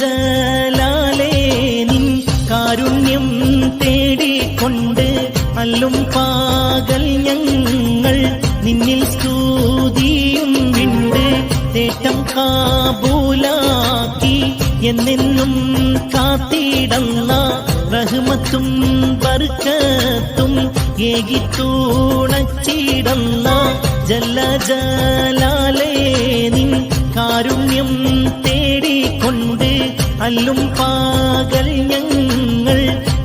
ജലാലേ നിൻ കാരുണ്യം തേടിക്കൊണ്ട് അല്ലും പാകൽ ഞങ്ങൾ നിന്നിൽ സ്തുതിയും വിണ്ട് തേട്ടം കാബൂലാക്കി എന്നെന്നും കാത്തിടന്ന റഹ്മത്തും ബർക്കത്തും ഏകിത്തൂണച്ചിടന്ന ജല ജലാലേ നിൻ കാരുണ്യം തേടിക്കൊണ്ട് അല്ലും പാകൽ ഞങ്ങൾ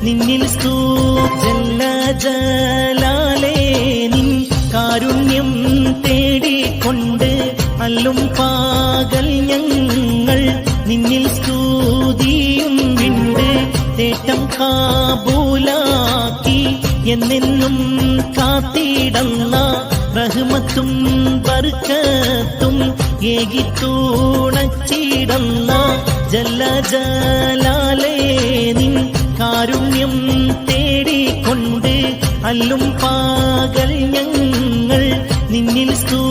നിന്നിൽ സ്തൂജല്ല ജലാലേനി കാരുണ്യം തേടിക്കൊണ്ട് അല്ലും പാകൽ ഞങ്ങൾ നിന്നിൽ സ്തൂതിയും വിണ്ട് തേട്ടം കാബൂലാക്കി എന്നെന്നും കാത്തിടന്ന റഹ്മത്തും ബർക്കത്തും ഏകിത്തൂണച്ചിടന്ന ജല്ല ജലാലേ നിൻ കാരുണ്യം തേടിക്കൊണ്ട് അല്ലും പാകൽ ഞങ്ങൾ നിന്നിൽ സ്തൂ